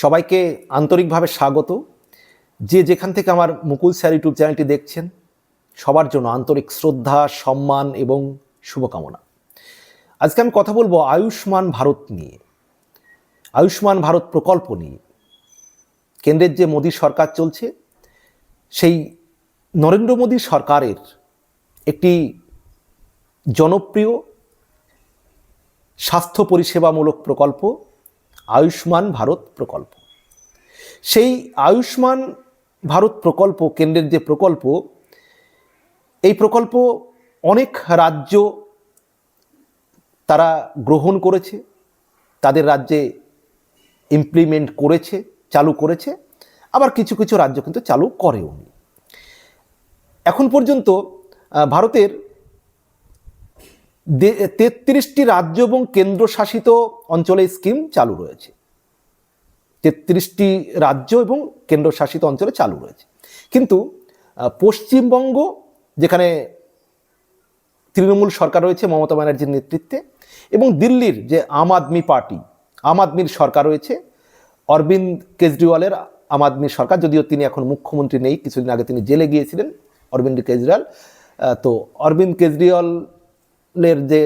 সবাইকে আন্তরিকভাবে স্বাগত। যে যেখান থেকে আমার মুকুল স্যার ইউটিউব চ্যানেলটি দেখছেন, সবার জন্য আন্তরিক শ্রদ্ধা, সম্মান এবং শুভকামনা। আজকে আমি কথা বলব আয়ুষ্মান ভারত নিয়ে। আয়ুষ্মান ভারত প্রকল্প নিয়ে। কেন্দ্রের যে মোদী সরকার চলছে, সেই নরেন্দ্র মোদী সরকারের একটি জনপ্রিয় স্বাস্থ্য পরিষেবামূলক প্রকল্প আয়ুষ্মান ভারত প্রকল্প। সেই আয়ুষ্মান ভারত প্রকল্প, কেন্দ্রের যে প্রকল্প, এই প্রকল্প অনেক রাজ্য তারা গ্রহণ করেছে, তাদের রাজ্যে ইমপ্লিমেন্ট করেছে, চালু করেছে, আবার কিছু কিছু রাজ্য কিন্তু চালু করেও নি এখন পর্যন্ত ভারতের তেত্রিশটি রাজ্য এবং কেন্দ্রশাসিত অঞ্চলে স্কিম চালু রয়েছে। তেত্রিশটি রাজ্য এবং কেন্দ্রশাসিত অঞ্চলে চালু রয়েছে। কিন্তু পশ্চিমবঙ্গ, যেখানে তৃণমূল সরকার রয়েছে মমতা ব্যানার্জির নেতৃত্বে, এবং দিল্লির যে আম আদমি পার্টি, আম আদমির সরকার রয়েছে, অরবিন্দ কেজরিওয়ালের আম আদমি সরকার, যদিও তিনি এখন মুখ্যমন্ত্রী নেই, কিছুদিন আগে তিনি জেলে গিয়েছিলেন অরবিন্দ কেজরিওয়াল। তো অরবিন্দ কেজরিওয়ালের যে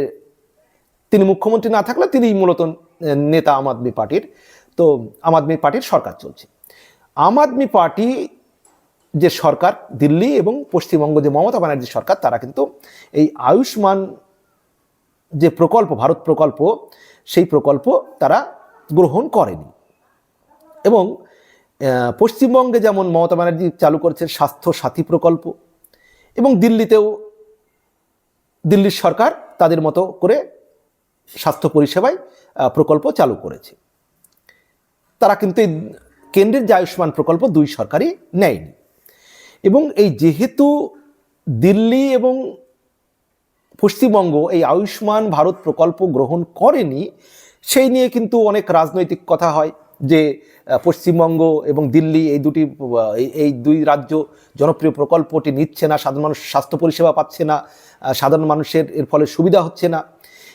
তিনি মুখ্যমন্ত্রী না থাকলে তিনি মূলত নেতা আম আদমি পার্টির। তো আম আদমি পার্টির সরকার চলছে। আম আদমি পার্টি যে সরকার দিল্লি এবং পশ্চিমবঙ্গ যে মমতা ব্যানার্জি সরকার, তারা কিন্তু এই আয়ুষ্মান যে প্রকল্প, ভারত প্রকল্প, সেই প্রকল্প তারা গ্রহণ করেনি। এবং পশ্চিমবঙ্গে যেমন মমতা ব্যানার্জি চালু করেছেন স্বাস্থ্য সাথী প্রকল্প, এবং দিল্লিতেও দিল্লির সরকার তাদের মতো করে স্বাস্থ্য পরিষেবায় প্রকল্প চালু করেছে। তারা কিন্তু এই কেন্দ্রের যে আয়ুষ্মান প্রকল্প দুই সরকারই নেয়নি। এবং এই যেহেতু দিল্লি এবং পশ্চিমবঙ্গ এই আয়ুষ্মান ভারত প্রকল্প গ্রহণ করেনি, সেই নিয়ে কিন্তু অনেক রাজনৈতিক কথা হয়। যে পশ্চিমবঙ্গ এবং দিল্লি এই দুটি এই- দুই রাজ্য জনপ্রিয় প্রকল্পটি নিচ্ছে না, সাধারণ মানুষ স্বাস্থ্য পরিষেবা পাচ্ছে না সাধারণ মানুষের, এর ফলে সুবিধা হচ্ছে না।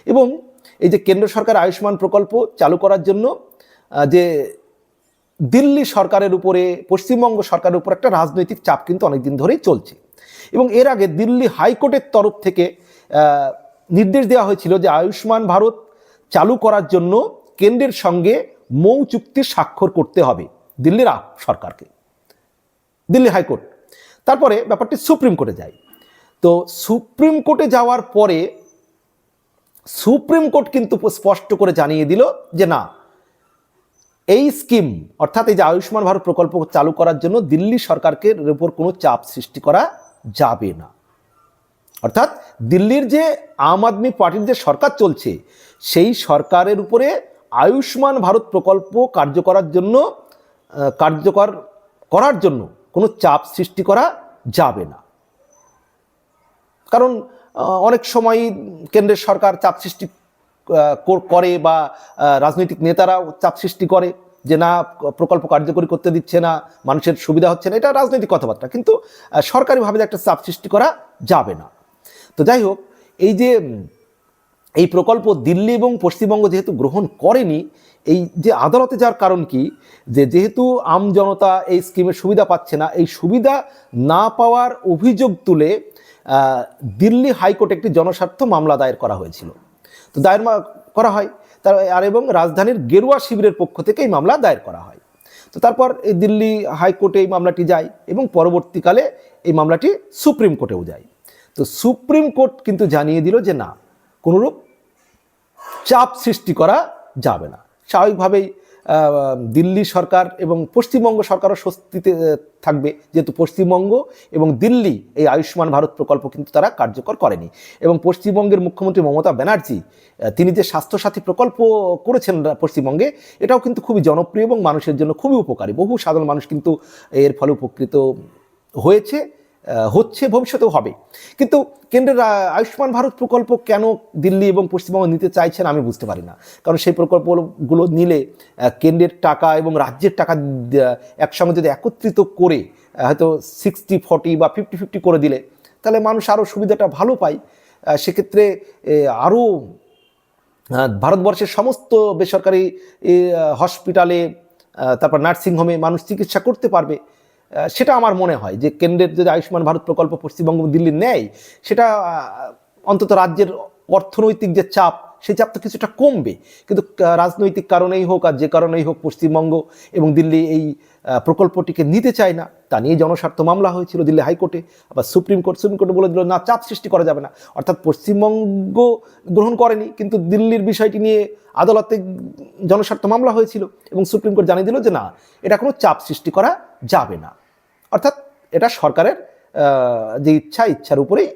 এবং এই যে কেন্দ্র সরকার আয়ুষ্মান প্রকল্প চালু করার জন্য যে দিল্লি সরকারের উপরে, পশ্চিমবঙ্গ সরকারের উপর একটা রাজনৈতিক চাপ কিন্তু অনেকদিন ধরেই চলছে। এবং এর আগে দিল্লি হাইকোর্টের তরফ থেকে নির্দেশ দেওয়া হয়েছিল যে আয়ুষ্মান ভারত চালু করার জন্য কেন্দ্রের সঙ্গে মৌ চুক্তি স্বাক্ষর করতে হবে দিল্লির সরকারকে। Delhi high court. তারপরে ব্যাপারটি সুপ্রিম কোর্টে যায়। তো সুপ্রিম কোর্টে যাওয়ার পরে সুপ্রিম কোর্ট কিন্তু স্পষ্ট করে জানিয়ে দিল যে না, এই স্কিম অর্থাৎ এই যে আয়ুষ্মান ভারত প্রকল্প চালু করার জন্য দিল্লি সরকারকে উপর কোনো চাপ সৃষ্টি করা যাবে না। অর্থাৎ দিল্লির যে আম আদমি পার্টির যে সরকার চলছে, সেই সরকারের উপরে আয়ুষ্মান ভারত প্রকল্প কার্য করার জন্য কার্যকর করার জন্য কোনো চাপ সৃষ্টি করা যাবে না। কারণ অনেক সময় কেন্দ্রের সরকার চাপ সৃষ্টি করে বা রাজনৈতিক নেতারা চাপ সৃষ্টি করে যে না, প্রকল্প কার্যকরী করতে দিচ্ছে না, মানুষের সুবিধা হচ্ছে না, এটা রাজনৈতিক কথাবার্তা। কিন্তু সরকারিভাবে একটা চাপ সৃষ্টি করা যাবে না। তো যাই হোক, এই যে এই প্রকল্প দিল্লি এবং পশ্চিমবঙ্গ যেহেতু গ্রহণ করেনি, এই যে আদালতে যাওয়ার কারণ কি? যে যেহেতু আম জনতা এই স্কিমের সুবিধা পাচ্ছে না, এই সুবিধা না পাওয়ার অভিযোগ তুলে দিল্লি হাইকোর্টে একটি জনস্বার্থ মামলা দায়ের করা হয়েছিল। তো দায়ের করা হয়। তার, আর এবং রাজধানীর গেরুয়া শিবিরের পক্ষ থেকে এই মামলা দায়ের করা হয়। তো তারপর এই দিল্লি হাইকোর্টে এই মামলাটি যায় এবং পরবর্তীকালে এই মামলাটি সুপ্রিম কোর্টেও যায়। তো সুপ্রিম কোর্ট কিন্তু জানিয়ে দিল যে না কোনোরূপ চাপ সৃষ্টি করা যাবে না। স্বাভাবিকভাবেই দিল্লি সরকার এবং পশ্চিমবঙ্গ সরকারও স্বস্তিতে থাকবে। যেহেতু পশ্চিমবঙ্গ এবং দিল্লি এই আয়ুষ্মান ভারত প্রকল্প কিন্তু তারা কার্যকর করেনি। এবং পশ্চিমবঙ্গের মুখ্যমন্ত্রী মমতা ব্যানার্জি তিনি যে স্বাস্থ্যসাথী প্রকল্প করেছেন পশ্চিমবঙ্গে, এটাও কিন্তু খুবই জনপ্রিয় এবং মানুষের জন্য খুবই উপকারী। বহু সাধারণ মানুষ কিন্তু এর ফলে উপকৃত হয়েছে। হচ্ছে, ভবিষ্যতেও হবে। কিন্তু কেন্দ্রের আয়ুষ্মান ভারত প্রকল্প কেন দিল্লি এবং পশ্চিমবঙ্গ নিতে চাইছেন আমি বুঝতে পারি না। কারণ সেই প্রকল্পগুলো নিলে কেন্দ্রের টাকা এবং রাজ্যের টাকা একসঙ্গে যদি একত্রিত করে হয়তো সিক্সটি ফর্টি বা ফিফটি ফিফটি করে দিলে, তাহলে মানুষ আরও সুবিধাটা ভালো পায়। সেক্ষেত্রে আরও ভারতবর্ষের সমস্ত বেসরকারি হসপিটালে তারপর নার্সিংহোমে মানুষ চিকিৎসা করতে পারবে। সেটা আমার মনে হয় যে কেন্দ্রের যদি আয়ুষ্মান ভারত প্রকল্প পশ্চিমবঙ্গ এবং দিল্লি নেয়, সেটা অন্তত রাজ্যের অর্থনৈতিক যে চাপ, সেই চাপ তো কিছুটা কমবে। কিন্তু রাজনৈতিক কারণেই হোক আর যে কারণেই হোক পশ্চিমবঙ্গ এবং দিল্লি এই প্রকল্পটিকে নিতে চায় না, তা নিয়ে জনস্বার্থ মামলা হয়েছিল দিল্লি হাইকোর্টে। আবার সুপ্রিম কোর্ট, সুপ্রিম কোর্টে বলে দিল, না, চাপ সৃষ্টি করা যাবে না। অর্থাৎ পশ্চিমবঙ্গ গ্রহণ করেনি, কিন্তু দিল্লির বিষয়টি নিয়ে আদালতে জনস্বার্থ মামলা হয়েছিল এবং সুপ্রিম কোর্ট জানিয়ে দিল যে, না, এটা কোনো চাপ সৃষ্টি করা যাবে না। অর্থাৎ এটা সরকারের যে ইচ্ছা, ইচ্ছার উপরেই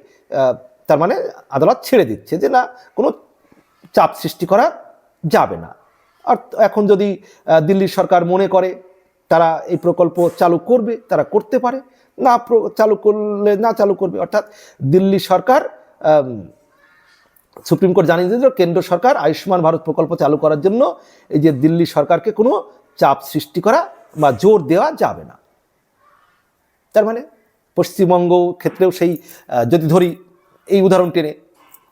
তার মানে আদালত ছেড়ে দিচ্ছে যে না, কোনো চাপ সৃষ্টি করা যাবে না। আর এখন যদি দিল্লির সরকার মনে করে তারা এই প্রকল্প চালু করবে, তারা করতে পারে। না চালু করলে না চালু করবে। অর্থাৎ দিল্লি সরকার সুপ্রিম কোর্ট জানিয়ে দিল কেন্দ্র সরকার আয়ুষ্মান ভারত প্রকল্প চালু করার জন্য এই যে দিল্লি সরকারকে কোনো চাপ সৃষ্টি করা বা জোর দেওয়া যাবে না। তার মানে পশ্চিমবঙ্গ ক্ষেত্রেও সেই যদি ধরি এই উদাহরণ টেনে,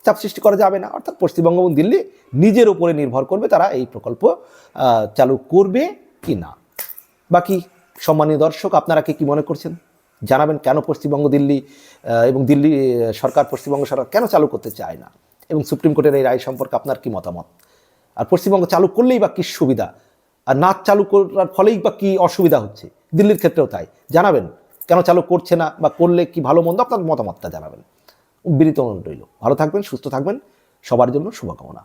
চাপ সৃষ্টি করা যাবে না। অর্থাৎ পশ্চিমবঙ্গ এবং দিল্লি নিজের উপরে নির্ভর করবে তারা এই প্রকল্প চালু করবে কি না। বাকি সম্মানীয় দর্শক, আপনারা কি কি মনে করছেন? জানাবেন কেন পশ্চিমবঙ্গ দিল্লি এবং দিল্লি সরকার পশ্চিমবঙ্গ সরকার কেন চালু করতে চায় না? এবং সুপ্রিম কোর্টের এই রায় সম্পর্কে আপনার কি মতামত? আর পশ্চিমবঙ্গ চালু করলেই বা কী সুবিধা? আর না চালু করার ফলেই বা কী অসুবিধা হচ্ছে? দিল্লির ক্ষেত্রেও তাই। জানাবেন। কেন চালু করছে না বা করলে কি ভালো মন্দ, আপনার মতামতটা জানাবেন। বিনীত অনুরোধ রইল। ভালো থাকবেন, সুস্থ থাকবেন। সবার জন্য শুভকামনা।